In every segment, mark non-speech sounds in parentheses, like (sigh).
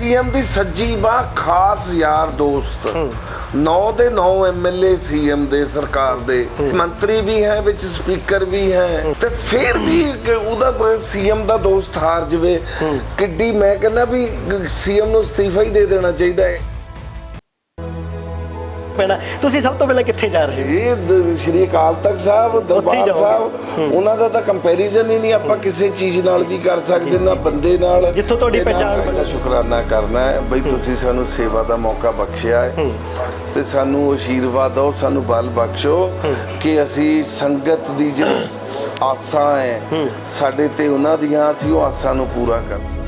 CM ਦੀ ਸੱਜੀ ਬਾਹ ਖਾਸ ਯਾਰ ਦੋਸਤ। 9 ਦੇ 9 ਐਮਐਲਏ ਸੀਐਮ ਦੇ ਸਰਕਾਰ ਦੇ। ਮੰਤਰੀ ਵੀ ਹੈ ਵਿੱਚ ਸਪੀਕਰ ਵੀ ਹੈ। ਤੇ ਫਿਰ ਵੀ ਉਹਦਾ ਸੀਐਮ ਦਾ ਦੋਸਤ ਹਾਰ ਜਵੇ। ਕਿੱਡੀ ਮੈਂ ਕਹਿੰਦਾ ਵੀ ਸੀਐਮ ਨੂੰ ਅਸਤੀਫਾ ਹੀ ਦੇ ਦੇਣਾ ਚਾਹੀਦਾ ਹੈ। ਪੈਣਾ। ਤੁਸੀਂ ਸਭ ਤੋਂ ਪਹਿਲਾਂ ਕਿੱਥੇ ਜਾ ਰਹੇ ਹੋ? ਇਹ ਦ- ਸ਼੍ਰੀ ਅਕਾਲ ਤਖਤ ਸਾਹਿਬ ਦਰਬਾਰ ਜਾਓਗੇ। ਸਾਹਿਬ ਉਹਨਾਂ ਦਾ ਤਾਂ ਕੰਪੈਰੀਜ਼ਨ ਹੀ ਨਹੀਂ ਆਪਾਂ ਕਿਸੇ ਚੀਜ਼ ਨਾਲ ਵੀ ਕਰ ਸਕਦੇ ਨਾ ਬੰਦੇ ਨਾਲ। ਜਿੱਥੋਂ ਤੁਹਾਡੀ ਇਹਨਾਂ ਪਹਿਚਾਣ ਦਾ ਸ਼ੁਕਰਾਨਾ ਕਰਨਾ ਹੈ ਬਈ ਤੁਸੀਂ ਸਾਨੂੰ ਸੇਵਾ ਦਾ ਮੌਕਾ ਬਖਸ਼ਿਆ ਹੈ। ਤੇ ਸਾਨੂੰ ਅਸ਼ੀਰਵਾਦ ਦਿਓ ਸਾਨੂੰ ਬਲ ਬਖਸ਼ੋ ਕਿ ਅਸੀਂ ਸੰਗਤ ਦੀ ਜਿਹੜੀ ਆਸਾਂ ਹੈ ਸਾਡੇ ਤੇ ਉਹਨਾਂ ਦੀਆਂ ਅਸੀਂ ਉਹ ਆਸਾਂ ਨੂੰ ਪੂਰਾ ਕਰ ਸਕੀਏ।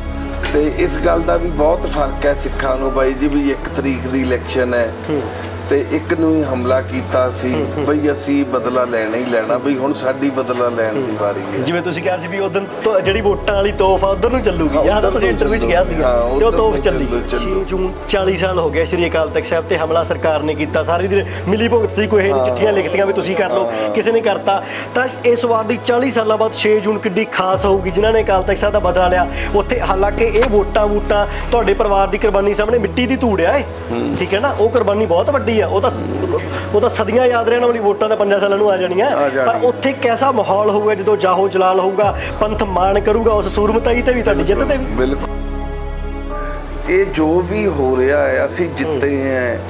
ਤੇ ਇਸ ਗੱਲ ਦਾ ਵੀ ਬਹੁਤ ਫ਼ਰਕ ਹੈ ਸਿੱਖਾਂ ਨੂੰ ਬਾਈ ਜੀ ਵੀ 1 ਤਰੀਕ ਦੀ ਇਲੈਕਸ਼ਨ ਹੈ। ਤੇ ਇੱਕ ਨੂੰ ਹੀ ਹਮਲਾ ਕੀਤਾ ਸੀ ਬਈ ਅਸੀਂ ਬਦਲਾ ਲੈਣਾ ਹੀ ਲੈਣਾ ਬਈ ਹੁਣ ਸਾਡੀ ਬਦਲਾ ਲੈਣ ਦੀ ਵਾਰੀ ਹੈ। ਜਿਵੇਂ ਤੁਸੀਂ ਕਿਹਾ ਸੀ ਵੀ ਉਦੋਂ ਜਿਹੜੀ ਵੋਟਾਂ ਵਾਲੀ ਤੋਪ ਆ ਉਧਰ ਨੂੰ ਚੱਲੂਗੀ ਉੱਧਰ ਤੁਸੀਂ ਇੰਟਰਵਿਊ 'ਚ ਕਿਹਾ ਹਾਂ, ਤੇ ਉਹ ਤੋਪ ਚੱਲੀ। ਚੱਲੂ, ਚੱਲੂ। 6 ਜੂਨ 40 ਸਾਲ ਹੋ ਗਏ ਸ੍ਰੀ ਅਕਾਲ ਤਖਤ ਸਾਹਿਬ ਤੇ ਹਮਲਾ ਸਰਕਾਰ ਨੇ ਕੀਤਾ ਸਾਰੀ ਦੀ ਮਿਲੀ ਭੁਗਤ ਸੀ ਕੋਈ ਨਹੀਂ ਚਿੱਠੀਆਂ ਲਿਖਤੀਆਂ ਵੀ ਤੁਸੀਂ ਕਰ ਲਓ ਕਿਸੇ ਨੇ ਕਰਤਾ। ਤਾਂ ਇਸ ਵਾਰ ਦੀ 40 ਸਾਲਾਂ ਬਾਅਦ 6 ਜੂਨ ਕਿੱਡੀ ਖਾਸ ਹੋਊਗੀ ਜਿਨ੍ਹਾਂ ਨੇ ਅਕਾਲ ਤਖਤ ਸਾਹਿਬ ਦਾ ਬਦਲਾ ਲਿਆ ਉੱਥੇ ਹਾਲਾਂਕਿ ਇਹ ਵੋਟਾਂ ਵੋਟਾਂ ਤੁਹਾਡੇ ਪਰਿਵਾਰ ਦੀ ਕੁਰਬਾਨੀ ਸਾਹਮਣੇ ਮਿੱਟੀ ਦੀ ਧੂੜ ਆ ਠੀਕ ਹੈ ਨਾ ਉਹ ਕੁਰਬਾਨੀ ਬਹੁਤ ਵੱਡੀ ਆ ਉਹ ਤਾਂ ਉਹ ਤਾਂ ਸਦੀਆਂ ਯਾਦ ਰਹਿਣ ਵਾਲੀ ਵੋਟਾਂ ਤਾਂ 5 ਸਾਲਾਂ ਨੂੰ ਆ ਜਾਣੀਆਂ। ਪਰ। ਉੱਥੇ ਕੈਸਾ ਮਾਹੌਲ ਹੋਊਗਾ ਜਦੋਂ ਜਾਹੋ ਜਲਾਲ ਹੋਊਗਾ ਪੰਥ ਮਾਣ ਕਰੂਗਾ ਉਸ ਸੂਰਮਤਾਈ ਤੇ ਵੀ ਤੁਹਾਡੀ ਜਿੱਤ ਤੇ ਵੀ? ਬਿਲਕੁਲ। ਇਹ ਜੋ ਵੀ ਹੋ ਰਿਹਾ ਹੈ ਅਸੀਂ ਜਿੱਤੇ ਹੈ।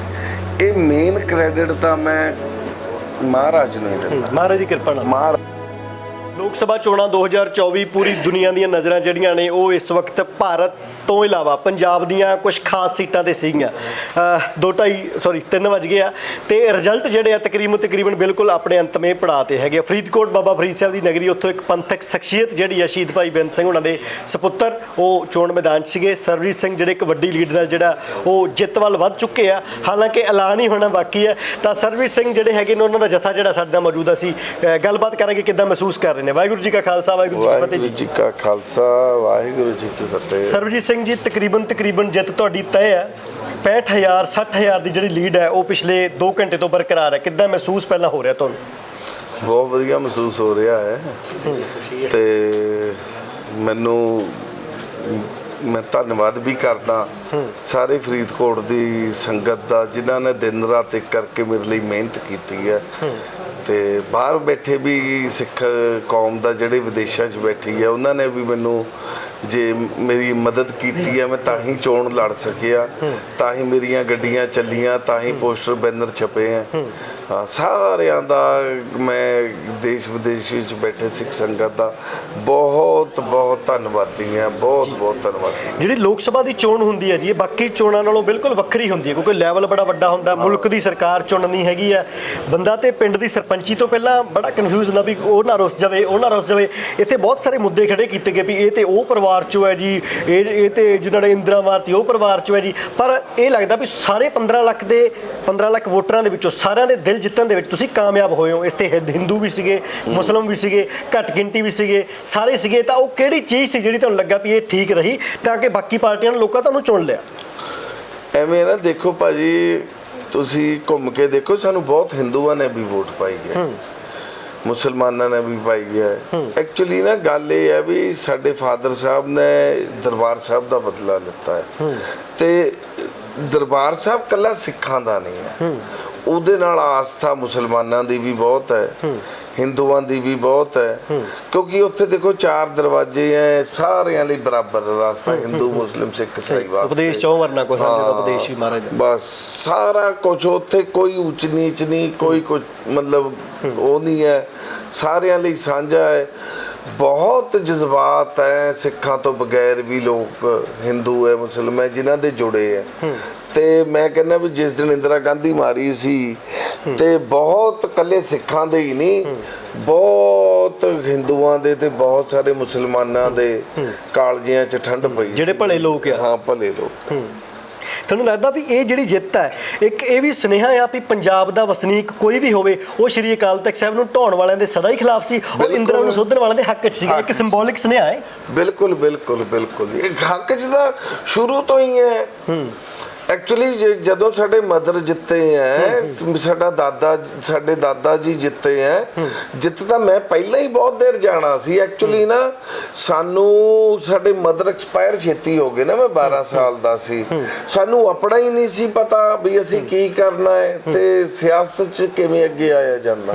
ਇਹ ਮੇਨ ਕ੍ਰੈਡਿਟ ਤਾਂ ਮੈਂ ਮਹਾਰਾਜ ਨੂੰ ਦਿੰਦਾ। ਮਹਾਰਾਜ ਦੀ ਕਿਰਪਾ ਨਾਲ। ਮਹਾਰਾਜ ਲੋਕ ਸਭਾ ਚੋਣਾਂ 2024 ਪੂਰੀ ਦੁਨੀਆ ਦੀਆਂ ਨਜ਼ਰਾਂ ਜਿਹੜੀਆਂ ਨੇ ਉਹ ਇਸ ਵਕਤ ਭਾਰਤ ਤੋਂ ਇਲਾਵਾ ਪੰਜਾਬ ਦੀਆਂ ਕੁਝ ਖਾਸ ਸੀਟਾਂ ਤੇ ਸੀਗੀਆਂ। ਦੋ ਢਾਈ ਸੌਰੀ 3 ਵਜ ਗਏ ਆ। ਤੇ ਰਿਜ਼ਲਟ ਜਿਹੜੇ ਆ ਤਕਰੀਬਨ ਤਕਰੀਬਨ ਬਿਲਕੁਲ ਆਪਣੇ ਅੰਤਮੇ ਪੜਾ ਤੇ ਹੈਗੇ। ਫਰੀਦਕੋਟ ਬਾਬਾ ਫਰੀਦ ਸਾਹਿਬ ਦੀ ਨਗਰੀ ਉੱਥੋਂ ਇੱਕ ਪੰਥਕ ਸ਼ਖਸੀਅਤ ਜਿਹੜੀ ਆ ਸ਼ਹੀਦ ਭਾਈ ਬੇਅੰਤ ਸਿੰਘ ਉਹਨਾਂ ਦੇ ਸੁਪੁੱਤਰ ਉਹ ਚੋਣ ਮੈਦਾਨ 'ਚ ਸੀਗੇ। ਸਰਬਜੀਤ ਸਿੰਘ ਜਿਹੜੇ ਇੱਕ ਵੱਡੀ ਲੀਡ ਨਾਲ ਜਿਹੜਾ ਉਹ ਜਿੱਤ ਵੱਲ ਵੱਧ ਚੁੱਕੇ ਆ। ਹਾਲਾਂਕਿ ਐਲਾਨ ਹੀ ਹੋਣਾ ਬਾਕੀ ਹੈ। ਤਾਂ ਸਰਬਜੀਤ ਸਿੰਘ ਜਿਹੜੇ ਹੈਗੇ ਨੇ ਉਹਨਾਂ ਦਾ ਜਥਾ ਜਿਹੜਾ ਸਾਡੇ ਨਾਲ ਮੌਜੂਦ ਸੀ ਗੱਲਬਾਤ ਕਰਾਂਗੇ ਕਿੱਦਾਂ ਮਹਿਸੂਸ ਕਰ ਰਹੇ ਨੇ। ਵਾਹਿਗੁਰੂ ਜੀ ਕਾ ਖਾਲਸਾ ਵਾਹਿਗੁਰੂ ਜੀ ਕੀ ਫਤਿਹ ਵਾਹਿਗੁਰੂ ਜੀ। ਜੀ ਕਾ ਖਾਲਸਾ ਵਾਹਿਗੁਰੂ ਜੀ ਕੀ ਫਤਿਹ। ਸਰਬਜੀਤ ਸਿੰਘ ਜੀ ਤਕਰੀਬਨ ਤਕਰੀਬਨ ਜਿੱਤ ਤੁਹਾਡੀ ਤੈਅ ਹੈ। 65000 60000 ਦੀ ਜਿਹੜੀ ਲੀਡ ਹੈ ਉਹ ਪਿਛਲੇ 2 ਘੰਟੇ ਤੋਂ ਬਰਕਰਾਰ ਹੈ। ਕਿੱਦਾਂ ਮਹਿਸੂਸ ਪਹਿਲਾਂ ਹੋ ਰਿਹਾ ਤੁਹਾਨੂੰ? ਬਹੁਤ ਵਧੀਆ ਮਹਿਸੂਸ ਹੋ ਰਿਹਾ ਹੈ। ਤੇ ਮੈਨੂੰ ਮੈਂ ਧੰਨਵਾਦ ਵੀ ਕਰਦਾ ਸਾਰੇ ਫਰੀਦਕੋਟ ਦੀ ਸੰਗਤ ਦਾ ਜਿਨ੍ਹਾਂ ਨੇ ਦਿਨ ਰਾਤ ਇੱਕ ਕਰਕੇ ਮੇਰੇ ਲਈ ਮਿਹਨਤ ਕੀਤੀ ਹੈ। ਤੇ ਬਾਹਰ ਬੈਠੇ ਵੀ ਸਿੱਖ ਕੌਮ ਦਾ ਜਿਹੜੇ ਵਿਦੇਸ਼ਾਂ 'ਚ ਬੈਠੀ ਹੈ ਉਹਨਾਂ ਨੇ ਵੀ ਮੈਨੂੰ ਜੇ ਮੇਰੀ ਮਦਦ ਕੀਤੀ ਹੈ ਮੈਂ ਤਾਂ ਹੀ ਚੋਣ ਲੜ ਸਕਿਆ। ਤਾਂ ਹੀ ਮੇਰੀਆਂ ਗੱਡੀਆਂ ਚੱਲੀਆਂ ਤਾਂ ਹੀ ਪੋਸਟਰ ਬੈਨਰ ਛਪੇ ਹਾਂ। ਸਾਰਿਆਂ ਦਾ ਮੈਂ ਦੇਸ਼ ਵਿਦੇਸ਼ ਵਿੱਚ ਬੈਠੇ ਸਿੱਖ ਸੰਗਤ ਦਾ ਬਹੁਤ ਬਹੁਤ ਧੰਨਵਾਦੀ ਹਾਂ ਬਹੁਤ ਬਹੁਤ ਧੰਨਵਾਦੀ। ਜਿਹੜੀ ਲੋਕ ਸਭਾ ਦੀ ਚੋਣ ਹੁੰਦੀ ਹੈ ਜੀ ਇਹ ਬਾਕੀ ਚੋਣਾਂ ਨਾਲੋਂ ਬਿਲਕੁਲ ਵੱਖਰੀ ਹੁੰਦੀ ਹੈ ਕਿਉਂਕਿ ਲੈਵਲ ਬੜਾ ਵੱਡਾ ਹੁੰਦਾ ਮੁਲਕ ਦੀ ਸਰਕਾਰ ਚੁਣਨੀ ਹੈਗੀ ਹੈ। ਬੰਦਾ ਤੇ ਪਿੰਡ ਦੀ ਸਰਪੰਚੀ ਤੋਂ ਪਹਿਲਾਂ ਬੜਾ ਕਨਫਿਊਜ਼ ਹੁੰਦਾ ਵੀ ਉਹ ਨਾ ਰੁੱਸ ਜਾਵੇ ਉਹ ਨਾ ਰੁੱਸ ਜਾਵੇ। ਇੱਥੇ ਬਹੁਤ ਸਾਰੇ ਮੁੱਦੇ ਖੜੇ ਕੀਤੇ ਗਏ ਵੀ ਇਹ ਤੇ ਉਹ ਪਰਿਵਾਰ ਚੋਂ ਹੈ ਜੀ ਇਹ ਇਹ ਤੇ ਜਿਹਨਾਂ ਨੇ ਇੰਦਰਾ ਮਾਰਤੀ ਉਹ ਪਰਿਵਾਰ ਚੋਂ ਹੈ ਜੀ। ਪਰ ਇਹ ਲੱਗਦਾ ਵੀ ਸਾਰੇ 15 ਲੱਖ ਦੇ 15 ਲੱਖ ਵੋਟਰਾਂ ਦੇ ਵਿੱਚੋਂ ਸਾਰਿਆਂ ਦੇ ਦਿਲ ਜਿੱਤਣ ਦੇ ਵਿੱਚ ਤੁਸੀਂ ਕਾਮਯਾਬ ਹੋਏ ਹੋ। ਇੱਥੇ ਹਿੰਦ- ਹਿੰਦੂ ਵੀ ਸੀਗੇ ਮੁਸਲਮ ਵੀ ਸੀਗੇ ਘੱਟ ਗਿਣਤੀ ਵੀ ਸੀਗੇ ਸਾਰੇ ਸੀਗੇ ਤਾਂ ਉਹ ਕਿਹੜੀ ਚੀਜ਼ ਸੀ ਜਿਹੜੀ ਤੁਹਾਨੂੰ ਲੱਗਾ ਵੀ ਇਹ ਠੀਕ ਰਹੀ ਤਾਂ ਕਿ ਬਾਕੀ ਪਾਰਟੀਆਂ ਨੇ ਲੋਕਾਂ ਤੁਹਾਨੂੰ ਚੁਣ ਲਿਆ? ਐਵੇਂ ਨਾ ਦੇਖੋ ਭਾਜੀ ਤੁਸੀਂ ਘੁੰਮ ਕੇ ਦੇਖੋ ਸਾਨੂੰ ਬਹੁਤ ਹਿੰਦੂਆਂ ਨੇ ਵੀ ਵੋਟ ਪਾਈ ਹੈ। ਮੁਸਲਮਾਨਾਂ ਨੇ ਵੀ ਪਾਈ ਹੈ। ਐਕਚੁਅਲੀ ਨਾ ਗੱਲ ਇਹ ਹੈ ਵੀ ਸਾਡੇ ਫਾਦਰ ਸਾਹਿਬ ਨੇ ਦਰਬਾਰ ਸਾਹਿਬ ਦਾ ਬਦਲਾ ਲਿੱਤਾ ਹੈ। ਤੇ ਦਰਬਾਰ ਸਾਹਿਬ ਕੱਲਾ ਸਿੱਖਾਂ ਦਾ ਨਹੀਂ ਹੈ। ਉਹਦੇ ਨਾਲ ਆਸਥਾ ਮੁਸਲਮਾਨਾਂ ਦੀ ਵੀ ਬਹੁਤ ਹੈ ਹਿੰਦੂਆਂ ਦੀ ਵੀ ਬਹੁਤ ਹੈ ਕਿਉਂਕਿ ਉੱਥੇ ਦੇਖੋ ਚਾਰ ਦਰਵਾਜ਼ੇ ਐ ਸਾਰਿਆਂ ਲਈ ਬਰਾਬਰ ਰਸਤਾ ਹਿੰਦੂ ਮੁਸਲਿਮ ਸਿੱਖ ਇਸਾਈ ਵਾਸਤੇ। ਉਪਦੇਸ਼ ਚੋਂ ਵਰਨਾ ਕੋ ਸਮਝਦਾ ਹਾਂ। ਉਪਦੇਸ਼ ਵੀ ਮਹਾਰਾਜ। ਦਾ। ਬਸ ਸਾਰਾ ਕੁਝ ਉੱਥੇ ਕੋਈ ਉੱਚ ਨੀਚ ਨਹੀਂ ਕੋਈ ਕੁਝ ਮਤਲਬ ਉਹ ਨਹੀਂ ਹੈ ਸਾਰਿਆਂ ਲਈ ਸਾਂਝਾ ਹੈ। ਬਹੁਤ ਜਜ਼ਬਾਤ ਹੈ ਸਿੱਖਾਂ ਤੋਂ ਬਗੈਰ ਵੀ ਲੋਕ ਹਿੰਦੂ ਹੈ ਮੁਸਲਮਾਨ ਹੈ ਜਿਨ੍ਹਾਂ ਦੇ ਜੁੜੇ ਹੈ। ਤੇ ਮੈਂ ਕਹਿੰਦਾ ਵੀ ਜਿਸ ਦਿਨ ਇੰਦਰਾ ਗਾਂਧੀ ਮਾਰੀ ਸੀ ਤੇ ਬਹੁਤ ਕੱਲੇ ਸਿੱਖਾਂ ਦੇ ਹੀ ਨਹੀਂ ਬਹੁਤ ਹਿੰਦੂਆਂ ਦੇ ਤੇ ਬਹੁਤ ਸਾਰੇ ਮੁਸਲਮਾਨਾਂ ਦੇ ਕਾਲਜਿਆਂ 'ਚ ਠੰਡ ਪਈ ਜਿਹੜੇ ਭਲੇ ਲੋਕ ਆ। ਹਾਂ ਭਲੇ ਲੋਕ। ਤੁਹਾਨੂੰ ਲੱਗਦਾ ਵੀ ਇਹ ਜਿਹੜੀ ਜਿੱਤ ਹੈ ਇੱਕ ਇਹ ਵੀ ਸੁਨੇਹਾ ਆ ਵੀ ਪੰਜਾਬ ਦਾ ਵਸਨੀਕ ਕੋਈ ਵੀ ਹੋਵੇ ਉਹ ਸ਼੍ਰੀ ਅਕਾਲ ਤਖਤ ਸਾਹਿਬ ਨੂੰ ਢਾਉਣ ਵਾਲਿਆਂ ਦੇ ਸਦਾ ਹੀ ਖਿਲਾਫ ਸੀ ਉਹ। ਇੰਦਰਾ ਨੂੰ ਸੋਧਣ ਵਾਲਿਆਂ ਦੇ ਹੱਕ 'ਚ ਸੀ ਇੱਕ। ਸਿੰਬੋਲਿਕ ਸੁਨੇਹਾ ਹੈ। ਬਿਲਕੁਲ ਬਿਲਕੁਲ ਬਿਲਕੁਲ। ਇਹ ਹੱਕ 'ਚ ਤਾਂ ਸ਼ੁਰੂ ਤੋਂ ਹੀ। ਹੈ। ਐਕਚੁਅਲੀ ਜਦੋਂ ਸਾਡੇ ਮਦਰ ਜਿੱਤੇ ਐ ਸਾਡਾ ਦਾਦਾ ਸਾਡੇ ਦਾਦਾ ਜੀ ਜਿੱਤੇ ਐ ਜਿੱਤ ਤਾਂ ਮੈਂ ਪਹਿਲਾਂ ਹੀ ਬਹੁਤ ਦੇਰ ਜਾਣਾ ਸੀ। ਐਕਚੁਅਲੀ ਨਾ ਸਾਨੂੰ ਸਾਡੇ ਮਦਰ ਐਕਸਪਾਇਰ ਛੇਤੀ ਹੋ ਗਏ ਨਾ ਮੈਂ 12 ਸਾਲ ਦਾ ਸੀ। ਸਾਨੂੰ ਆਪਣਾ ਹੀ ਨਹੀਂ ਸੀ ਪਤਾ ਵੀ ਅਸੀਂ ਕੀ ਕਰਨਾ ਹੈ। ਤੇ ਸਿਆਸਤ 'ਚ ਕਿਵੇਂ ਅੱਗੇ ਆਇਆ ਜਾਂਦਾ।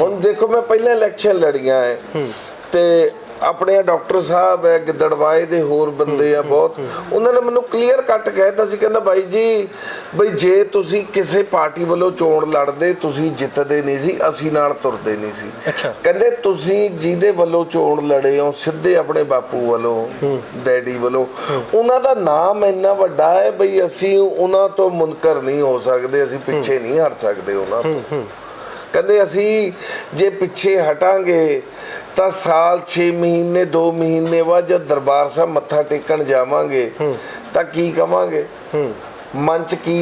ਹੁਣ ਦੇਖੋ ਮੈਂ ਪਹਿਲਾਂ ਇਲੈਕਸ਼ਨ ਲੜੀਆਂ ਐ ਤੇ ਆਪਣੇ ਡਾਕਟਰ ਸਾਹਿਬ ਹੈ ਗਿੱਦੜਵਾਏ ਦੇ ਹੋਰ ਬੰਦੇ ਆ ਬਹੁਤ। ਉਹਨਾਂ ਨੇ ਮੈਨੂੰ ਕਲੀਅਰ ਕੱਟ ਕਹਿਤਾ ਸੀ ਕਹਿੰਦਾ ਬਾਈ ਜੀ ਬਈ ਜੇ ਤੁਸੀਂ ਕਿਸੇ ਪਾਰਟੀ ਵੱਲੋਂ ਚੋਣ ਲੜਦੇ ਤੁਸੀਂ ਜਿੱਤਦੇ ਨਹੀਂ ਸੀ ਅਸੀਂ ਨਾਲ ਤੁਰਦੇ ਨਹੀਂ ਸੀ। ਕਹਿੰਦੇ ਤੁਸੀਂ ਜਿਹਦੇ ਵੱਲੋਂ ਚੋਣ ਲੜੇ ਹੋ ਸਿੱਧੇ ਆਪਣੇ ਬਾਪੂ ਵੱਲੋਂ ਡੈਡੀ ਵੱਲੋਂ ਉਹਨਾਂ ਦਾ ਨਾਮ ਇੰਨਾ ਵੱਡਾ ਹੈ ਬਈ ਅਸੀਂ ਉਹਨਾਂ ਤੋਂ ਮੁਨਕਰ ਨਹੀਂ ਹੋ ਸਕਦੇ ਅਸੀਂ ਪਿੱਛੇ ਨਹੀਂ ਹਟ ਸਕਦੇ ਉਹਨਾਂ ਤੋਂ। ਕਹਿੰਦੇ ਅਸੀਂ ਜੇ ਪਿੱਛੇ ਹਟਾਂਗੇ ਤਾਂ ਸਾਲ 6 ਮਹੀਨੇ 2 ਮਹੀਨੇ ਬਾਅਦ ਜਦ ਦਰਬਾਰ ਸਾਹਿਬ ਮੱਥਾ ਟੇਕਣ ਜਾਵਾਂਗੇ, ਤਾਂ ਕੀ ਕਵਾਂਗੇ? ਮਨ ਚ ਕੀ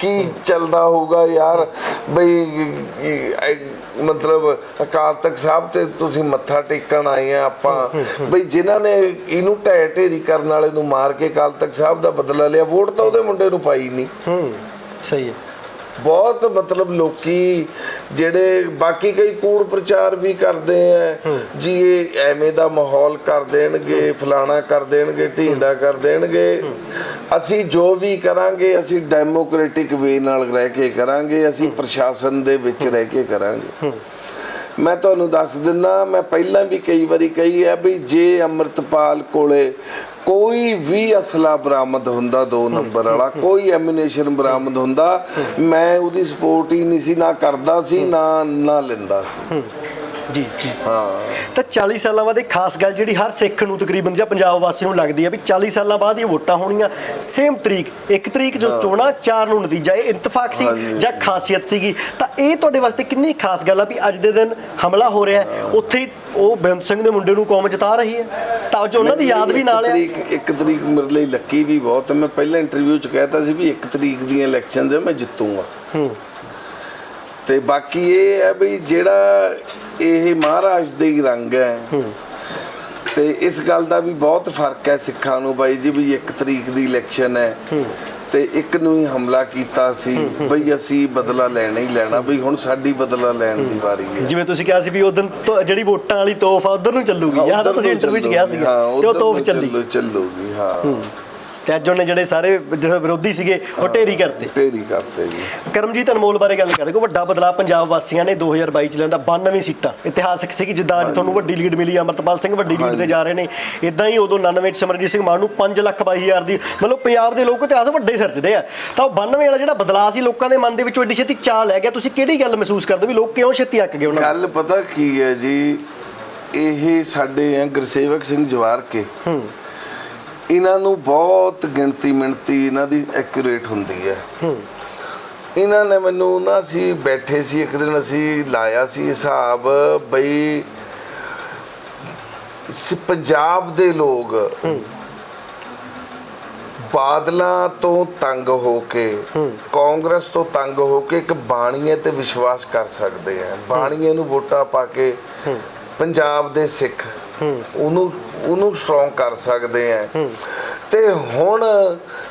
ਕੀ ਚੱਲਦਾ ਹੋਊਗਾ ਯਾਰ? ਬਈ ਮਤਲਬ ਅਕਾਲ ਤਖਤ ਸਾਹਿਬ ਤੇ ਤੁਸੀਂ ਮੱਥਾ ਟੇਕਣ ਆਏ ਆ ਆਪਾਂ। ਬਈ, ਜਿਨ੍ਹਾਂ ਨੇ ਇਹਨੂੰ ਢਹਿ ਢੇਰੀ ਕਰਨ ਵਾਲੇ ਨੂੰ ਮਾਰ ਕੇ ਅਕਾਲ ਤਖਤ ਸਾਹਿਬ ਦਾ ਬਦਲਾ ਲਿਆ, ਵੋਟ ਤਾਂ ਉਹਦੇ ਮੁੰਡੇ ਨੂੰ ਪਾਈ ਨਹੀਂ ਹੂੰ, ਸਹੀ ਹੈ। ਬਹੁਤ ਮਤਲਬ ਲੋਕੀ ਜਿਹੜੇ ਬਾਕੀ ਕਈ ਕੂੜ ਪ੍ਰਚਾਰ ਵੀ ਕਰਦੇ ਆ। ਜੀ ਇਹ ਐਵੇਂ ਦਾ ਮਾਹੌਲ ਕਰ ਦੇਣਗੇ ਫਲਾਣਾ ਕਰ ਦੇਣਗੇ ਢੀਂਡਾ ਕਰ ਦੇਣਗੇ। ਅਸੀਂ ਜੋ ਵੀ ਕਰਾਂਗੇ ਅਸੀਂ ਡੈਮੋਕ੍ਰੈਟਿਕ ਵੇ ਨਾਲ ਰਹਿ ਕੇ ਕਰਾਂਗੇ ਅਸੀਂ ਪ੍ਰਸ਼ਾਸਨ ਦੇ ਵਿੱਚ ਰਹਿ ਕੇ ਕਰਾਂਗੇ। ਮੈਂ ਤੁਹਾਨੂੰ ਦੱਸ ਦਿੰਦਾ ਮੈਂ ਪਹਿਲਾਂ ਵੀ ਕਈ ਵਾਰੀ ਕਹੀ ਹੈ ਵੀ ਜੇ ਅੰਮ੍ਰਿਤਪਾਲ ਕੋਲੇ ਕੋਈ ਵੀ ਅਸਲਾ ਬਰਾਮਦ ਹੁੰਦਾ ਦੋ ਨੰਬਰ ਵਾਲਾ, ਕੋਈ ਐਮੂਨੇਸ਼ਨ ਬਰਾਮਦ ਹੁੰਦਾ, ਮੈਂ ਉਹਦੀ ਸਪੋਰਟ ਹੀ ਨਹੀਂ ਸੀ, ਨਾ ਕਰਦਾ ਸੀ, ਨਾ ਨਾ ਲੈਂਦਾ ਸੀ। ਜੀ ਜੀ। ਹਾਂ। ਤਾਂ 40 ਸਾਲਾਂ ਬਾਅਦ ਇੱਕ ਖਾਸ ਗੱਲ ਜਿਹੜੀ ਹਰ ਸਿੱਖ ਨੂੰ ਤਕਰੀਬਨ ਜਾਂ ਪੰਜਾਬ ਵਾਸੀ ਨੂੰ ਲੱਗਦੀ ਹੈ ਵੀ 40 ਸਾਲਾਂ ਬਾਅਦ ਇਹ ਵੋਟਾਂ ਹੋਣੀਆਂ। ਸੇਮ ਤਰੀਕ ਇੱਕ ਤਰੀਕ ਜੋ ਚੋਣਾਂ ਚਾਰ ਨੂੰ ਨਤੀਜਾ ਇਹ ਇੰਤਫਾਕ ਸੀ। ਜਾਂ ਖਾਸੀਅਤ ਸੀਗੀ। ਤਾਂ ਇਹ ਤੁਹਾਡੇ ਵਾਸਤੇ ਕਿੰਨੀ ਖਾਸ ਗੱਲ ਆ ਵੀ ਅੱਜ ਦੇ ਦਿਨ ਹਮਲਾ ਹੋ ਰਿਹਾ ਹੈ। ਉੱਥੇ ਹੀ ਉਹ ਬੇਅੰਤ ਸਿੰਘ ਦੇ ਮੁੰਡੇ ਨੂੰ ਕੌਮ ਜਿਤਾ ਰਹੀ ਹੈ। ਤਾਂ ਅੱਜ ਉਹਨਾਂ ਦੀ ਯਾਦ ਵੀ ਨਾਲ ਹੈ। ਤਰੀਕ ਇੱਕ ਤਰੀਕ ਮੇਰੇ ਲਈ ਲੱਕੀ ਵੀ ਬਹੁਤ ਹੈ। ਮੈਂ ਪਹਿਲਾਂ ਇੰਟਰਵਿਊ ਚ ਕਹਿਤਾ ਸੀ ਵੀ ਇੱਕ ਤਰੀਕ ਦੀਆਂ ਇਲੈਕਸ਼ਨਸ ਹੈ ਮੈਂ ਜਿੱਤੂਗਾ। ਹੂੰ। ਤੇ ਬਾਕੀ ਇਹ ਹੈ ਵੀ ਜਿਹੜਾ ਇਹ ਮਹਾਰਾਜ ਦੇ ਹੀ ਰੰਗ ਹੈ। ਤੇ ਇਸ ਗੱਲ ਦਾ ਵੀ ਬਹੁਤ ਫ਼ਰਕ ਹੈ ਸਿੱਖਾਂ ਨੂੰ ਬਾਈ ਜੀ ਵੀ ਇੱਕ ਤਰੀਕ ਦੀ ਇਲੈਕਸ਼ਨ ਹੈ। ਤੇ ਇੱਕ ਨੂੰ ਹੀ ਹਮਲਾ ਕੀਤਾ ਸੀ। ਬਈ ਅਸੀਂ ਬਦਲਾ ਲੈਣਾ ਹੀ ਲੈਣਾ ਬਈ ਹੁਣ ਸਾਡੀ ਬਦਲਾ ਲੈਣ ਦੀ ਵਾਰੀ ਹੈ। ਜਿਵੇਂ ਤੁਸੀਂ ਕਿਹਾ ਸੀ ਵੀ ਉਦੋਂ ਜਿਹੜੀ ਵੋਟਾਂ ਵਾਲੀ ਤੋਹਫ ਆ ਉਧਰ ਨੂੰ ਚੱਲੂਗੀ ਯਾਦ ਤੁਸੀਂ ਇੰਟਰਵਿਊ 'ਚ ਕਿਹਾ ਹਾਂ, ਤੇ ਉਹ ਤੋਹਫ ਚੱਲੂ- ਚੱਲੂਗੀ ਹਾਂ। ਤੇ ਅੱਜ ਉਹਨੇ ਜਿਹੜੇ ਸਾਰੇ ਜਿਹੜੇ ਵਿਰੋਧੀ ਸੀਗੇ ਉਹ ਢੇਰੀ ਕਰਤੇ। ਢੇਰੀ ਕਰਤੇ ਜੀ। ਕਰਮਜੀਤ ਅਨਮੋਲ ਬਾਰੇ ਗੱਲ ਕਰਦੇ ਕੋ ਵੱਡਾ ਬਦਲਾਅ ਪੰਜਾਬ ਵਾਸੀਆਂ ਨੇ 2022 ਚ ਲੈਂਦਾ 92 ਸੀਟਾਂ। ਇਤਿਹਾਸਕ ਸੀ ਕਿ ਜਿੱਦਾਂ ਅੱਜ ਤੁਹਾਨੂੰ ਵੱਡੀ ਲੀਡ ਮਿਲੀ ਅਮਰਤਪਾਲ ਸਿੰਘ ਵੱਡੀ ਲੀਡ ਤੇ ਜਾ ਰਹੇ ਨੇ। ਇਦਾਂ ਹੀ ਉਦੋਂ 99 ਚ ਸਿਮਰਜੀਤ ਸਿੰਘ ਮਾਨ ਨੂੰ 5 ਲੱਖ 22 ਹਜ਼ਾਰ ਦੀ ਮਤਲਬ ਪੰਜਾਬ ਦੇ ਲੋਕ ਇਤਿਹਾਸ ਵੱਡੇ ਸਿਰਜਦੇ ਆ। ਤਾਂ ਉਹ 92 ਵਾਲਾ ਜਿਹੜਾ ਬਦਲਾਅ ਸੀ ਲੋਕਾਂ ਦੇ ਮਨ ਦੇ ਵਿੱਚੋਂ ਐਡੀ ਛੇਤੀ ਚਾਹ ਲੈ ਗਿਆ। ਤੁਸੀਂ ਕਿਹੜੀ ਗੱਲ ਮਹਿਸੂਸ ਕਰਦੇ ਵੀ ਲੋਕ ਕਿਉਂ ਛੇਤੀ ਅੱਕ ਗਏ ਉਹਨਾਂ ਗੱਲ ਪਤਾ ਕੀ ਹੈ ਜੀ ਇਹ ਸਾਡੇ ਆ ਗੁਰਸੇਵਕ ਸਿੰਘ ਜਵਾਰ ਕੇ ਹੂੰ। ਇਹਨਾਂ ਨੂੰ ਬਹੁਤ ਗਿਣਤੀ ਮਿਣਤੀ ਇਹਨਾਂ ਦੀ ਐਕੂਰੇਟ ਹੁੰਦੀ ਹੈ। ਇਹਨਾਂ ਨੇ ਮੈਨੂੰ ਨਾ ਅਸੀਂ ਬੈਠੇ ਸੀ ਇੱਕ ਦਿਨ ਅਸੀਂ ਲਾਇਆ ਸੀ ਹਿਸਾਬ ਬਈ ਸ- ਪੰਜਾਬ ਦੇ ਲੋਕ ਬਾਦਲਾਂ ਤੋਂ ਤੰਗ ਹੋ ਕੇ ਕਾਂਗਰਸ ਤੋਂ ਤੰਗ ਹੋ ਕੇ ਇੱਕ ਬਾਣੀਏ ਤੇ ਵਿਸ਼ਵਾਸ ਕਰ ਸਕਦੇ ਆ। ਬਾਣੀਏ ਨੂੰ ਵੋਟਾਂ ਪਾ ਕੇ ਪੰਜਾਬ ਦੇ ਸਿੱਖ ਉਹਨੂੰ ਉਹਨੂੰ ਸਟਰੋਂਗ ਕਰ ਸਕਦੇ ਆ ਤੇ ਹੁਣ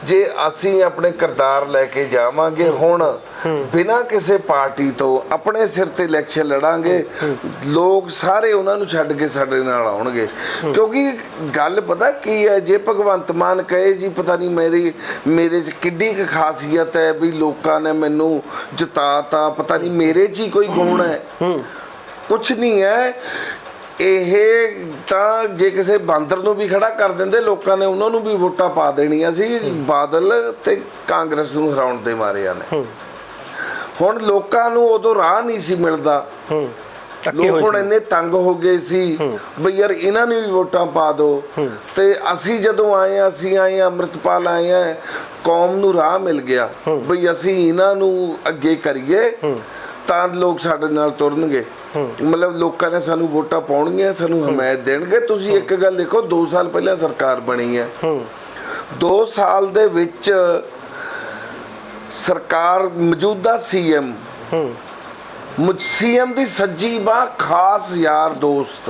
ਜੇ ਅਸੀਂ ਆਪਣੇ ਕਿਰਦਾਰ ਲੈ ਕੇ ਜਾਵਾਂਗੇ ਹੁਣ ਬਿਨਾਂ ਕਿਸੇ ਪਾਰਟੀ ਤੋਂ ਆਪਣੇ ਸਿਰ ਤੇ ਇਲੈਕਸ਼ਨ ਲੜਾਂਗੇ ਲੋਕ ਸਾਰੇ ਉਹਨਾਂ ਨੂੰ ਛੱਡ ਕੇ ਸਾਡੇ ਨਾਲ ਆਉਣਗੇ। ਕਿਉਂਕਿ ਗੱਲ ਪਤਾ ਕੀ ਹੈ ਜੇ ਭਗਵੰਤ ਮਾਨ ਕਹੇ ਜੀ ਪਤਾ ਨਹੀਂ ਮੇਰੀ ਮੇਰੇ 'ਚ ਕਿੱਡੀ ਕੁ ਖਾਸੀਅਤ ਹੈ ਵੀ ਲੋਕਾਂ ਨੇ ਮੈਨੂੰ ਜਿਤਾਤਾ ਪਤਾ ਨਹੀਂ ਮੇਰੇ 'ਚ ਹੀ ਕੋਈ ਗੁਣ ਹੈ। ਕੁਝ ਨਹੀਂ ਹੈ। ਇਹ ਤਾਂ ਜੇ ਕਿਸੇ ਬਾਂਦਰ ਨੂੰ ਵੀ ਖੜਾ ਕਰ ਦਿੰਦੇ ਲੋਕਾਂ ਨੇ ਉਹਨਾਂ ਨੂੰ ਵੀ ਵੋਟਾਂ ਪਾ ਦੇਣੀਆਂ ਸੀ ਬਾਦਲ ਤੇ ਕਾਂਗਰਸ ਨੂੰ ਹਰਾਉਣ ਦੇ ਮਾਰਿਆਂ ਨੇ। ਹੁਣ ਲੋਕਾਂ ਨੂੰ ਉਦੋਂ ਰਾਹ ਨਹੀਂ ਸੀ ਮਿਲਦਾ। ਹੂੰ। ਲੋਕ ਹੁਣ ਇੰਨੇ ਤੰਗ ਹੋ ਗਏ ਸੀ ਬਈ ਯਾਰ ਇਹਨਾਂ ਨੂੰ ਵੀ ਵੋਟਾਂ ਪਾ ਦਿਓ ਤੇ ਅਸੀਂ ਜਦੋਂ ਆਏ ਆ ਅਸੀਂ ਆਏ ਆ ਅੰਮ੍ਰਿਤਪਾਲ ਆਏ ਆ ਕੌਮ ਨੂੰ ਰਾਹ ਮਿਲ ਗਿਆ। ਬਈ ਅਸੀਂ ਇਹਨਾਂ ਨੂੰ ਅੱਗੇ ਕਰੀਏ। ਤਾਂ ਲੋਕ ਸਾਡੇ ਨਾਲ ਤੁਰਨਗੇ। ਮਤਲਬ ਲੋਕਾਂ ਨੇ ਸਾਨੂੰ ਵੋਟਾਂ ਪਾਉਣਗੀਆਂ ਸਾਨੂੰ ਹਮਾਇਤ ਦੇਣਗੇ। ਤੁਸੀਂ ਇੱਕ ਗੱਲ ਦੇਖੋ 2 ਸਾਲ ਪਹਿਲਾਂ ਸਰਕਾਰ ਬਣੀ ਹੈ। ਹੂੰ 2 ਸਾਲ ਦੇ ਵਿੱਚ ਸਰਕਾਰ ਮੌਜੂਦਾ ਸੀਐਮ ਹੂੰ ਮੁਸੀਐਮ ਦੀ ਸੱਜੀ ਬਾਹ ਖਾਸ ਯਾਰ ਦੋਸਤ।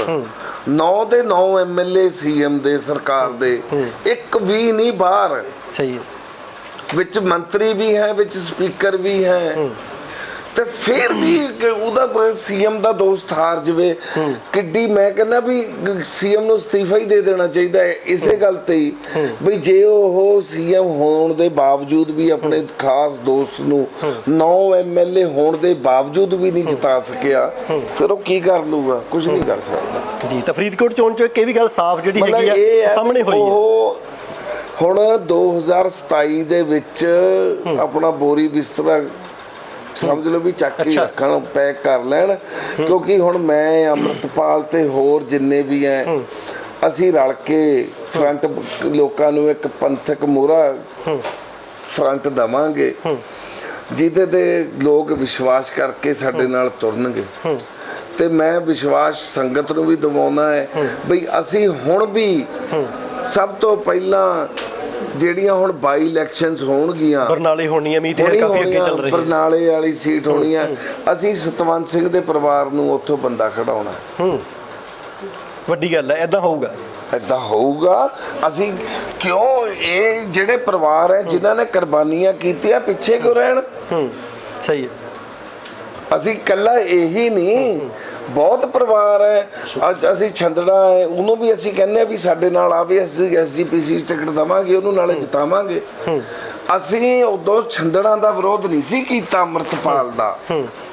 9 ਦੇ 9 ਐਮਐਲਏ ਸੀਐਮ ਦੇ ਸਰਕਾਰ ਦੇ। ਇੱਕ ਵੀ ਨਹੀਂ ਬਾਹਰ। ਸਹੀ ਵਿੱਚ ਮੰਤਰੀ ਵੀ ਹੈ ਵਿੱਚ ਸਪੀਕਰ ਵੀ ਹੈ। ਤੇ ਫਿਰ ਵੀ ਉਹਦਾ ਸੀਐਮ ਦਾ ਦੋਸਤ ਹਾਰ ਜਵੇ ਕਿੱਡੀ ਮੈਂ ਕਹਿੰਦਾ ਵੀ ਸੀਐਮ ਨੂੰ ਅਸਤੀਫਾ ਹੀ ਦੇ ਦੇਣਾ ਚਾਹੀਦਾ ਹੈ ਇਸੇ ਗੱਲ ਤੇ ਹੀ। ਵੀ ਜੇ ਉਹ ਸੀਐਮ ਹੋਣ ਦੇ ਬਾਵਜੂਦ ਵੀ ਆਪਣੇ ਖਾਸ ਦੋਸਤ ਨੂੰ 9 ਐਮਐਲਏ ਹੋਣ ਦੇ ਬਾਵਜੂਦ ਵੀ ਨਹੀਂ ਜਿਤਾ ਸਕਿਆ ਫਿਰ ਉਹ ਕੀ ਕਰ ਲੂਗਾ ਕੁਝ ਨਹੀਂ ਕਰ ਸਕਦਾ। ਜੀ ਤਾਂ ਫਰੀਦਕੋਟ ਚੋਣ ਚੋਂ ਇੱਕ ਇਹ ਵੀ ਗੱਲ ਸਾਫ਼ ਜਿਹੜੀ ਹੈਗੀ ਆ ਸਾਹਮਣੇ ਹੋਈ ਹੈ। ਉਹ ਹੁਣ 2027 ਦੇ ਵਿੱਚ ਆਪਣਾ ਬੋਰੀ ਬਿਸਤਰਾ ਸਮਝ ਲਓ ਵੀ ਚੱਕ ਕੇ। ਰੱਖਣ ਪੈਕ ਕਰ ਲੈਣ ਕਿਉਂਕਿ ਹੁਣ ਮੈਂ ਅੰਮ੍ਰਿਤਪਾਲ ਤੇ ਹੋਰ ਜਿੰਨੇ ਵੀ ਐ ਅਸੀਂ ਰਲ ਕੇ ਫਰੰਟ ਲੋਕਾਂ ਨੂੰ ਇੱਕ ਪੰਥਕ ਮੋਹਰਾ ਫਰੰਟ ਦਵਾਂਗੇ। ਜਿਹਦੇ ਤੇ ਲੋਕ ਵਿਸ਼ਵਾਸ ਕਰਕੇ ਸਾਡੇ ਨਾਲ ਤੁਰਨਗੇ। ਤੇ ਮੈਂ ਵਿਸ਼ਵਾਸ ਸੰਗਤ ਨੂੰ ਵੀ ਦਿਵਾਉਣਾ ਹੈ। ਬਈ ਅਸੀਂ ਹੁਣ ਵੀ ਸਭ ਤੋਂ ਪਹਿਲਾਂ ਜਿਹੜੀਆਂ ਹੁਣ ਬਾਈ ਇਲੈਕਸ਼ਨਸ ਹੋਣਗੀਆਂ ਬਰਨਾਲੇ ਹੋਣੀ ਹੈ ਮੀਤ ਹੈ ਕਾਫੀ ਅੱਗੇ ਚੱਲ ਰਹੀ ਹੈ ਬਰਨਾਲੇ ਵਾਲੀ ਸੀਟ ਹੋਣੀ ਹੈ। ਅਸੀਂ ਸਤਵੰਤ ਸਿੰਘ ਦੇ ਪਰਿਵਾਰ ਨੂੰ ਉੱਥੋਂ ਬੰਦਾ ਖੜਾਉਣਾ ਹੂੰ। ਵੱਡੀ ਗੱਲ ਹੈ ਐਦਾਂ ਹੋਊਗਾ। ਏਦਾਂ ਹੋਊਗਾ। ਅਸੀਂ ਕਿਉਂ ਇਹ ਜਿਹੜੇ ਪਰਿਵਾਰ ਹੈ ਜਿਨ੍ਹਾਂ ਨੇ ਕੁਰਬਾਨੀਆਂ ਕੀਤੀਆਂ ਪਿੱਛੇ ਕਿਉਂ ਰਹਿਣ? ਹੂੰ। ਸਹੀ ਹੈ। ਅਸੀਂ ਇਕੱਲਾ ਇਹੀ ਨਹੀਂ ਬਹੁਤ ਪਰਿਵਾਰ ਹੈ। ਅੱਜ ਅਸੀਂ ਛੰਦੜਾ ਹੈ ਉਹਨੂੰ ਵੀ ਅਸੀਂ ਕਹਿੰਦੇ ਆ ਵੀ ਸਾਡੇ ਨਾਲ ਆਵੇ ਅਸੀਂ ਐਸਜੀਪੀਸੀ ਟਿਕਟ ਦਵਾਂਗੇ ਉਹਨੂੰ ਨਾਲੇ ਜਿਤਾਵਾਂਗੇ। ਅਸੀਂ ਉਦੋਂ ਛੰਦੜਾਂ ਦਾ ਵਿਰੋਧ ਨਹੀਂ ਸੀ ਕੀਤਾ ਅੰਮ੍ਰਿਤਪਾਲ ਦਾ।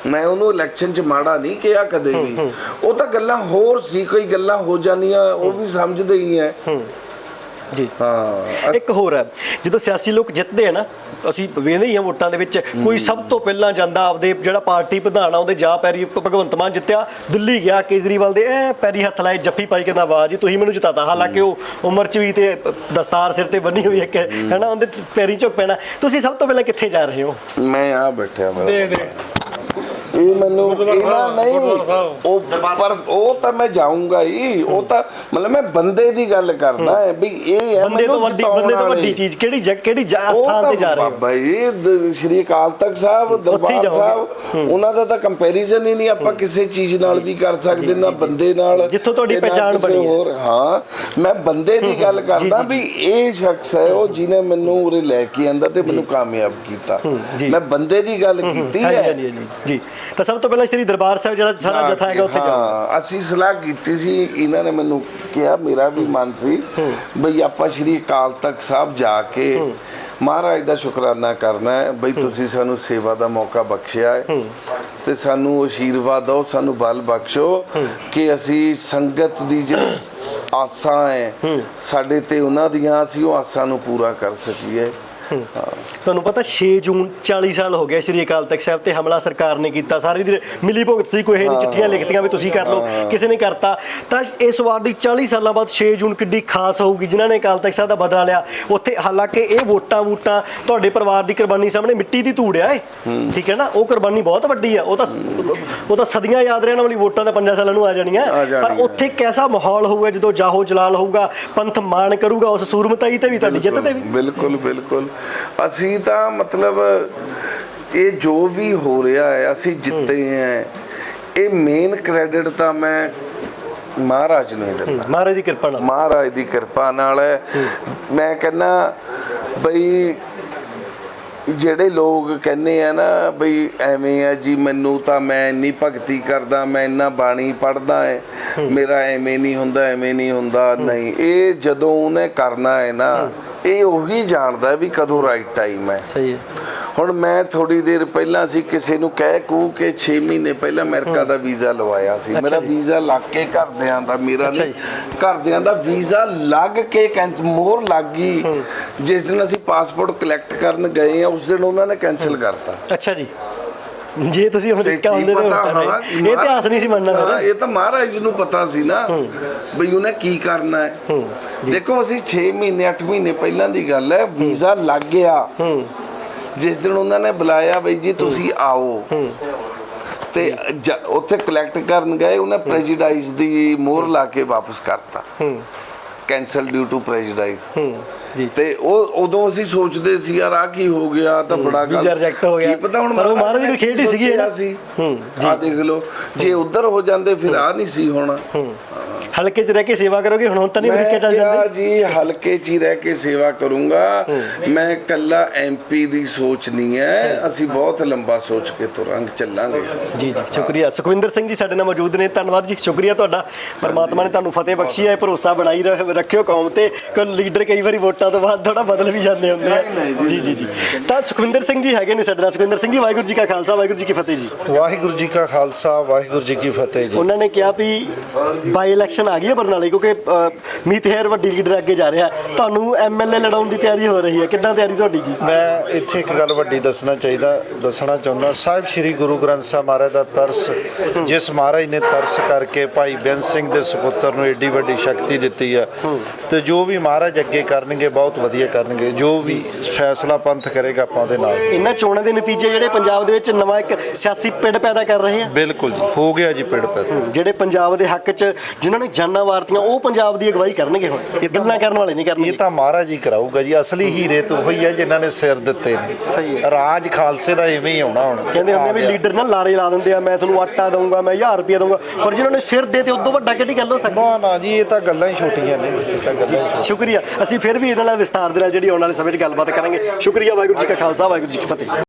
ਮੈਂ ਉਹਨੂੰ ਇਲੈਕਸ਼ਨ 'ਚ ਮਾੜਾ ਨਹੀਂ ਕਿਹਾ ਕਦੇ ਵੀ। ਉਹ ਤਾਂ ਗੱਲਾਂ ਹੋਰ ਸੀ ਕੋਈ ਗੱਲਾਂ ਹੋ ਜਾਂਦੀਆਂ ਉਹ ਵੀ ਸਮਝਦੇ ਹੀ। ਹੈ। ਜੀ। ਹਾਂ ਇੱਕ ਹੋਰ ਹੈ ਜਦੋਂ ਸਿਆਸੀ ਲੋਕ ਜਿੱਤਦੇ ਆ ਨਾ ਅਸੀਂ ਵੇਖਦੇ ਹੀ ਆ ਵੋਟਾਂ ਦੇ ਵਿੱਚ ਕੋਈ ਸਭ ਤੋਂ ਪਹਿਲਾਂ ਜਾਂਦਾ ਆਪਦੇ ਜਿਹੜਾ ਪਾਰਟੀ ਪ੍ਰਧਾਨ ਆ ਉਹਦੇ ਜਾ ਪੈਰੀ ਭਗਵੰਤ ਮਾਨ ਜਿੱਤਿਆ ਦਿੱਲੀ ਗਿਆ ਕੇਜਰੀਵਾਲ ਦੇ ਐ ਪੈਰੀ ਹੱਥ ਲਾਏ ਜੱਫੀ ਪਾਈ ਕਹਿੰਦਾ ਵਾਹ ਜੀ ਤੁਸੀਂ ਮੈਨੂੰ ਜਿਤਾਤਾ। ਹਾਲਾਂਕਿ ਉਹ ਉਮਰ ਚ ਵੀ ਤੇ ਦਸਤਾਰ ਸਿਰ ਤੇ ਬੰਨੀ ਹੋਈ ਹੈ। ਕਿ ਹੈਨਾ ਉਹਦੇ ਪੈਰੀ ਝੁਕ ਪੈਣਾ। ਤੁਸੀਂ ਸਭ ਤੋਂ ਪਹਿਲਾਂ ਕਿੱਥੇ ਜਾ ਰਹੇ ਹੋ? ਮੈਂ ਆ ਬੈਠਿਆ ਮੇਰਾ। ਦੇ ਦੇ ਇਹ ਮੈਨੂੰ ਇਹਨਾਂ ਨਹੀਂ ਉਹ ਪਰ ਉਹ ਤਾਂ ਮੈਂ ਜਾਊਂਗਾ ਹੀ ਉਹ ਤਾਂ ਮਤਲਬ ਮੈਂ ਬੰਦੇ ਦੀ ਗੱਲ ਕਰਦਾ ਹੈ। ਵੀ ਇਹ ਹੈ ਬੰਦੇ ਤੋਂ ਵੱਡੀ ਬੰਦੇ ਤੋਂ ਵੱਡੀ। ਚੀਜ਼ ਕਿਹੜੀ ਕਿਹੜੀ ਸਥਾਨ ਤਾਂ ਜਾ ਰਹੇ ਹੋ? ਬਾਬਾ ਜੀ ਸ਼੍ਰੀ ਅਕਾਲ ਤਖਤ ਸਾਹਿਬ ਦਰਬਾਰ। ਸਾਹਿਬ ਉਹਨਾਂ ਦਾ ਤਾਂ ਕੰਪੈਰੀਜ਼ਨ ਹੀ ਨਹੀਂ ਆਪਾਂ ਕਿਸੇ ਚੀਜ਼ ਨਾਲ ਵੀ ਕਰ ਸਕਦੇ ਨਾ ਬੰਦੇ ਨਾਲ ਜਿੱਥੋਂ ਤੁਹਾਡੀ ਕਿਸੇ ਬਣੀ ਹੈ। ਹੋਰ। ਹਾਂ ਮੈਂ ਬੰਦੇ ਦੀ ਗੱਲ ਕਰਦਾ ਵੀ ਇਹ ਸ਼ਖਸ ਹੈ ਉਹ ਜਿਹਨੇ ਮੈਨੂੰ ਉਰੇ ਲੈ ਕੇ ਆਂਦਾ ਤੇ ਮੈਨੂੰ ਕਾਮਯਾਬ ਕੀਤਾ। ਮੈਂ ਬੰਦੇ ਦੀ ਗੱਲ ਕੀਤੀ ਹੈ। ਜੀ। ਤਾਂ ਸਭ ਤੋਂ ਪਹਿਲਾਂ ਸ਼੍ਰੀ ਦਰਬਾਰ ਸਾਹਿਬ ਜਿਹੜਾ ਸਾਰਾ ਜਥਾ ਹੈਗਾ ਉੱਥੇ ਜਾਓ। ਹਾਂ ਅਸੀਂ ਸਲਾਹ ਕੀਤੀ ਸੀ ਇਹਨਾਂ ਨੇ ਮੈਨੂੰ ਕਿਹਾ ਮੇਰਾ ਵੀ ਮਨ ਸੀ ਬਈ ਆਪਾਂ ਸ਼੍ਰੀ ਅਕਾਲ ਤਖਤ ਸਾਹਿਬ ਜਾ ਕੇ ਮਹਾਰਾਜ ਦਾ ਸ਼ੁਕਰਾਨਾ ਕਰਨਾ ਹੈ ਬਈ ਤੁਸੀਂ ਸਾਨੂੰ ਸੇਵਾ ਦਾ ਮੌਕਾ ਬਖਸ਼ਿਆ ਹੈ ਤੇ ਸਾਨੂੰ ਆਸ਼ੀਰਵਾਦ ਦਿਓ ਸਾਨੂੰ ਬਲ ਬਖਸ਼ੋ ਕਿ ਅਸੀਂ ਸੰਗਤ ਦੀ ਜਿਹੜੀ (coughs) ਆਸਾਂ ਹੈ। ਸਾਡੇ ਤੇ ਉਹਨਾਂ ਦੀਆਂ ਅਸੀਂ ਉਹ ਆਸਾਂ ਨੂੰ ਪੂਰਾ ਕਰ ਸਕੀਏ। ਤੁਹਾਨੂੰ ਪਤਾ 6 ਜੂਨ 40 ਸਾਲ ਹੋ ਗਏ ਸ਼੍ਰੀ ਅਕਾਲ ਤਖਤ ਸਾਹਿਬ ਤੇ ਹਮਲਾ ਸਰਕਾਰ ਨੇ ਕੀਤਾ। ਸਾਰੀ ਦੀ ਮਿਲੀ ਭੁਗਤ ਸੀ ਕੋਈ ਇਹ ਨਹੀਂ ਚਿੱਠੀਆਂ ਲਿਖਤੀਆਂ ਵੀ ਤੁਸੀਂ ਕਰ ਲਓ ਕਿਸੇ ਨੇ ਕਰਤਾ। ਤਾਂ ਇਸ ਵਾਰ ਦੀ 40 ਸਾਲਾਂ ਬਾਅਦ 6 ਜੂਨ ਕਿੱਡੀ ਖਾਸ ਹੋਊਗੀ ਜਿਨ੍ਹਾਂ ਨੇ ਅਕਾਲ ਤਖਤ ਸਾਹਿਬ ਦਾ ਬਦਲਾ ਲਿਆ। ਉੱਥੇ ਹਾਲਾਂਕਿ ਇਹ ਵੋਟਾਂ ਵੋਟਾਂ ਤੁਹਾਡੇ ਪਰਿਵਾਰ ਦੀ ਕੁਰਬਾਨੀ ਸਾਹਮਣੇ ਮਿੱਟੀ ਦੀ ਧੂੜ ਆ ਏ ਠੀਕ ਹੈ ਨਾ? ਉਹ ਕੁਰਬਾਨੀ ਬਹੁਤ ਵੱਡੀ ਆ। ਉਹ ਤਾਂ ਉਹ ਤਾਂ ਸਦੀਆਂ ਯਾਦ ਰਹਿਣ ਵਾਲੀ ਵੋਟਾਂ ਤਾਂ ਪੰਜਾਂ ਸਾਲਾਂ ਨੂੰ ਆ ਜਾਣੀਆਂ। ਪਰ ਉੱਥੇ ਕੈਸਾ ਮਾਹੌਲ ਹੋਊਗਾ ਜਦੋਂ ਜਾਹੋ ਜਲਾਲ ਹੋਊਗਾ ਪੰਥ ਮਾਣ ਕਰੂਗਾ ਉਸ ਸੂਰਮਤਾਈ ਤੇ ਵੀ ਤੁਹਾਡੀ ਜਿੱਤ ਤੇ ਵੀ? ਬਿਲਕੁਲ ਬਿਲਕੁਲ। ਅਸੀਂ ਤਾਂ ਮਤਲਬ ਇਹ ਜੋ ਵੀ ਹੋ ਰਿਹਾ ਹੈ ਅਸੀਂ ਜਿੱਤੇ ਹੈ ਇਹ ਮੇਨ ਕ੍ਰੈਡਿਟ ਤਾਂ ਮੈਂ ਮਹਾਰਾਜ ਨੂੰ ਹੀ ਦਿੰਦਾ। ਮਹਾਰਾਜ ਦੀ ਕਿਰਪਾ ਨਾਲ। ਮਹਾਰਾਜ ਦੀ ਕਿਰਪਾ ਨਾਲ ਹੈ। ਮੈਂ ਕਹਿੰਦਾ ਬਈ ਜਿਹੜੇ ਲੋਕ ਕਹਿੰਦੇ ਆ ਨਾ ਬਈ ਐਵੇਂ ਆ ਜੀ ਮੈਨੂੰ ਤਾਂ ਮੈਂ ਇੰਨੀ ਭਗਤੀ ਕਰਦਾ ਮੈਂ ਇੰਨਾ ਬਾਣੀ ਪੜਦਾ ਹੈ। ਮੇਰਾ ਐਵੇਂ ਨਹੀਂ ਹੁੰਦਾ ਐਵੇਂ ਨਹੀਂ ਹੁੰਦਾ। ਨਹੀਂ ਇਹ ਜਦੋਂ ਉਹਨੇ ਕਰਨਾ ਹੈ ਨਾ ਇਹ ਉਹੀ ਜਾਣਦਾ ਵੀ ਕਦੋਂ ਰਾਈਟ ਟਾਈਮ ਹੈ। ਸਹੀ ਹੈ। ਹੁਣ ਮੈਂ ਥੋੜੀ ਦੇਰ ਪਹਿਲਾਂ ਸੀ ਕਿਸੇ ਨੂੰ ਕਹਿ ਕੂ ਕਿ 6 ਮਹੀਨੇ ਪਹਿਲਾਂ ਅਮਰੀਕਾ ਦਾ ਵੀਜ਼ਾ ਲਵਾਇਆ ਸੀ। ਮੇਰਾ। ਵੀਜ਼ਾ ਲੱਗ ਕੇ ਘਰਦਿਆਂ ਦਾ ਮੇਰਾ ਨਹੀਂ ਘਰਦਿਆਂ ਦਾ ਵੀਜ਼ਾ ਲੱਗ ਕੇ ਕੈਂਸ ਮੋਹਰ ਲੱਗ ਗਈ। ਜਿਸ ਦਿਨ ਅਸੀਂ ਪਾਸਪੋਰਟ ਕਲੈਕਟ ਕਰਨ ਗਏ ਆ ਉਸ ਦਿਨ ਉਹਨਾਂ ਨੇ ਕੈਨਸਲ ਕਰਤਾ। ਅੱਛਾ ਜੀ। ਜੇ ਤੁਸੀਂ ਅਮਰੀਕਾ ਹੁੰਦੇ ਤਾਂ ਇਹ ਇਤਿਹਾਸ ਨਹੀਂ ਸੀ ਮੰਨਣਾ। ਇਹ ਤਾਂ ਮਹਾਰਾਜ ਨੂੰ ਪਤਾ ਸੀ ਨਾ ਬਈ ਉਹਨੇ ਕੀ ਕਰਨਾ ਹੈ। ਦੇਖੋ ਅਸੀਂ 6 ਮਹੀਨੇ 8 ਮਹੀਨੇ ਪਹਿਲਾਂ ਦੀ ਗੱਲ ਹੈ ਵੀਜ਼ਾ ਲੱਗ ਗਿਆ। ਜਿਸ ਦਿਨ ਉਹਨਾਂ ਨੇ ਬੁਲਾਇਆ ਬਈ ਜੀ ਤੁਸੀਂ ਆਓ। ਤੇ ਉੱਥੇ ਕਲੈਕਟ ਕਰਨ ਗਏ ਉਹਨੇ ਪ੍ਰੈਜੀਡਾਈਜ਼ ਦੀ ਮੋਹਰ ਲਾ ਕੇ ਵਾਪਸ ਕਰਤਾ। ਕੈਨਸਲ ਡਿਊ ਟੂ ਪ੍ਰੈਜੀਡਾਈਜ਼ ਤੇ ਉਹ ਉਦੋਂ ਅਸੀਂ ਸੋਚਦੇ ਸੀ ਯਾਰ ਆ ਕੀ ਹੋ ਗਿਆ ਤਾਂ ਬੜਾ ਗੱਲ reject ਹੋ ਗਿਆ। ਕੀ ਪਤਾ ਹੁਣ ਪਰ ਉਹ ਮਹਾਰਾਜ ਦੀ ਨੇ ਖੇਡ ਹੀ ਸੀਗੀ ਹੂੰ, ਆ ਦੇਖ ਲਓ ਜੇ ਉਧਰ ਹੋ ਜਾਂਦੇ ਫਿਰ ਆ ਨਹੀਂ ਸੀ ਹੋਣਾ। ਹਲਕੇ 'ਚ ਰਹਿ ਕੇ ਸੇਵਾ ਕਰੋਗੇ? ਹੁਣ ਹੁਣ ਤਾਂ ਨਹੀਂ ਅਮਰੀਕਾ ਚੱਲ ਜਾਂਦੇ? ਜੀ ਹਲਕੇ 'ਚ ਹੀ ਰਹਿ ਕੇ ਸੇਵਾ ਕਰੂੰਗਾ। ਮੈਂ ਕੱਲਾ ਐਮਪੀ ਦੀ ਸੋਚ ਨਹੀਂ ਹੈ। ਅਸੀਂ ਬਹੁਤ ਲੰਬਾ ਸੋਚ ਕੇ ਤੁਰਾਂਗੇ ਚੱਲਾਂਗੇ। ਜੀ ਜੀ ਸ਼ੁਕਰੀਆ। ਸੁਖਵਿੰਦਰ ਸਿੰਘ ਜੀ ਸਾਡੇ ਨਾਲ ਮੌਜੂਦ ਨੇ। ਧੰਨਵਾਦ ਜੀ। ਸ਼ੁਕਰੀਆ ਤੁਹਾਡਾ। ਪਰਮਾਤਮਾ ਨੇ ਤੁਹਾਨੂੰ ਫਤਿਹ ਬਖਸ਼ੀ ਹੈ। ਭਰੋਸਾ ਬਣਾਈ ਰੱਖ- ਰੱਖਿਓ ਕੌਮ ਤੇ। ਕਿ ਲੀਡਰ ਕਈ ਵਾਰੀ ਵੋਟਾਂ ਤੋਂ ਬਾਅਦ ਥੋੜਾ ਬਦਲ ਵੀ ਜਾਂਦੇ ਹੁੰਦੇ ਆ। ਨਹੀਂ, ਨਹੀਂ, ਜੀ ਜੀ ਜੀ। ਤਾਂ ਸੁਖਵਿੰਦਰ ਸਿੰਘ ਜੀ ਹੈਗੇ ਨੇ ਸਾਡੇ ਨਾਲ। ਸੁਖਵਿੰਦਰ ਸਿੰਘ ਜੀ ਵਾਹਿਗੁਰੂ ਜੀ ਕਾ ਖਾਲਸਾ ਵਾਹਿਗੁਰੂ ਜੀ ਕੀ ਫਤਿਹ ਜੀ। ਵਾਹਿਗੁਰੂ ਜੀ ਕਾ ਖਾਲਸਾ ਵਾਹਿਗੁਰੂ ਜੀ ਕੀ ਫਤਿਹ ਜੀ। ਉਹਨਾਂ ਨੇ ਕਿਹਾ ਵੀ ਬਾਈ ਇਲੈਕਸ਼ਨ ਆ ਗਈ ਹੈ ਬਰਨਾਲੇ ਕਿਉਂਕਿ ਮੀਤ ਹੈਰ ਵੱਡੀ ਲੀਡਰ ਅੱਗੇ ਜਾ ਰਿਹਾ। ਤੁਹਾਨੂੰ ਐਮਐਲਏ ਲੜਾਉਣ ਦੀ ਤਿਆਰੀ ਹੋ ਰਹੀ ਹੈ। ਕਿੱਦਾਂ ਤਿਆਰੀ ਤੁਹਾਡੀ ਜੀ? ਮੈਂ ਇੱਥੇ ਇੱਕ ਗੱਲ ਵੱਡੀ ਦੱਸਣਾ ਚਾਹੀਦਾ ਦੱਸਣਾ ਚਾਹੁੰਦਾ ਸਾਹਿਬ ਸ੍ਰੀ ਗੁਰੂ ਗ੍ਰੰਥ ਸਾਹਿਬ ਮਹਾਰਾਜ ਦਾ ਤਰਸ ਜਿਸ ਮਹਾਰਾਜ ਨੇ ਤਰਸ ਕਰਕੇ ਭਾਈ ਬੇਅੰਤ ਸਿੰਘ ਦੇ ਸੁਪੁੱਤਰ ਨੂੰ ਏਡੀ ਵੱਡੀ ਸ਼ਕਤੀ ਦਿੱਤੀ ਆ ਤੇ ਜੋ ਵੀ ਮਹਾਰਾਜ ਅੱਗੇ ਕਰਨਗੇ ਬਹੁਤ ਵਧੀਆ ਕਰਨਗੇ। ਜੋ ਵੀ ਫੈਸਲਾ ਪੰਥ ਕਰੇਗਾ ਆਪਾਂ ਉਹਦੇ ਨਾਲ। ਇਹਨਾਂ ਚੋਣਾਂ ਦੇ ਨਤੀਜੇ ਜਿਹੜੇ ਪੰਜਾਬ ਦੇ ਵਿੱਚ ਨਵਾਂ ਇੱਕ ਸਿਆਸੀ ਪਿੜ ਪੈਦਾ ਕਰ ਰਹੇ ਆ? ਬਿਲਕੁਲ ਜੀ ਹੋ ਗਿਆ ਜੀ ਪਿੰਡ ਪੈਦਾ। ਜਿਹੜੇ ਪੰਜਾਬ ਦੇ ਹੱਕ 'ਚ ਜਿਨ੍ਹਾਂ ਨੇ ਜਾਨਾਂ ਵਾਰਤੀਆਂ ਉਹ ਪੰਜਾਬ ਦੀ ਅਗਵਾਈ ਕਰਨਗੇ ਹੁਣ। ਇਹ ਗੱਲਾਂ ਕਰਨ ਵਾਲੇ ਨਹੀਂ ਇਹ ਕਰਨਗੇ ਤਾਂ ਮਹਾਰਾਜ ਹੀ ਕਰਾਊਗਾ ਜੀ। ਅਸਲੀ ਹੀਰੇ ਤਾਂ ਉਹੀ ਹੈ ਜਿਨ੍ਹਾਂ ਨੇ ਸਿਰ ਦਿੱਤੇ ਨੇ। ਸਹੀ ਹੈ। ਰਾਜ ਖਾਲਸੇ ਦਾ ਐਵੇਂ ਹੀ ਆਉਣਾ ਹੁਣ। ਕਹਿੰਦੇ ਹੁੰਦੇ ਵੀ ਲੀਡਰ ਨਾ ਲਾਰੇ ਲਾ ਦਿੰਦੇ ਆ ਮੈਂ ਤੁਹਾਨੂੰ ਆਟਾ ਦਊਂਗਾ ਮੈਂ 1000 ਰੁਪਏ ਦਊਂਗਾ। ਪਰ ਜਿਨ੍ਹਾਂ ਨੇ ਸਿਰ ਦੇ ਤੇ ਉਦੋਂ ਵੱਡਾ ਕਿਹੜੀ ਗੱਲ ਹੋ ਸਕਦੀ? ਨਾ ਨਾ ਜੀ ਇਹ ਤਾਂ ਗੱਲਾਂ ਹੀ ਛੋਟੀਆਂ ਨੇ। ਇਹ ਤਾਂ ਗੱਲਾਂ ਹੀ ਸ਼ੁਕਰੀਆ। ਅਸੀਂ ਫਿਰ ਵੀ ਇਹਨਾਂ ਨਾਲ ਵਿਸਤਾਰ ਦੇ ਨਾਲ ਜਿਹੜੀ ਆਉਣ ਵਾਲੇ ਸਮੇਂ 'ਚ ਗੱਲਬਾਤ ਕਰਾਂਗੇ। ਸ਼ੁਕਰੀਆ ਵਾਹਿਗੁਰੂ ਜੀ ਕਾ ਖਾਲਸਾ ਵਾਹਿਗੁਰੂ ਜੀ ਕੀ ਫਤਿਹ।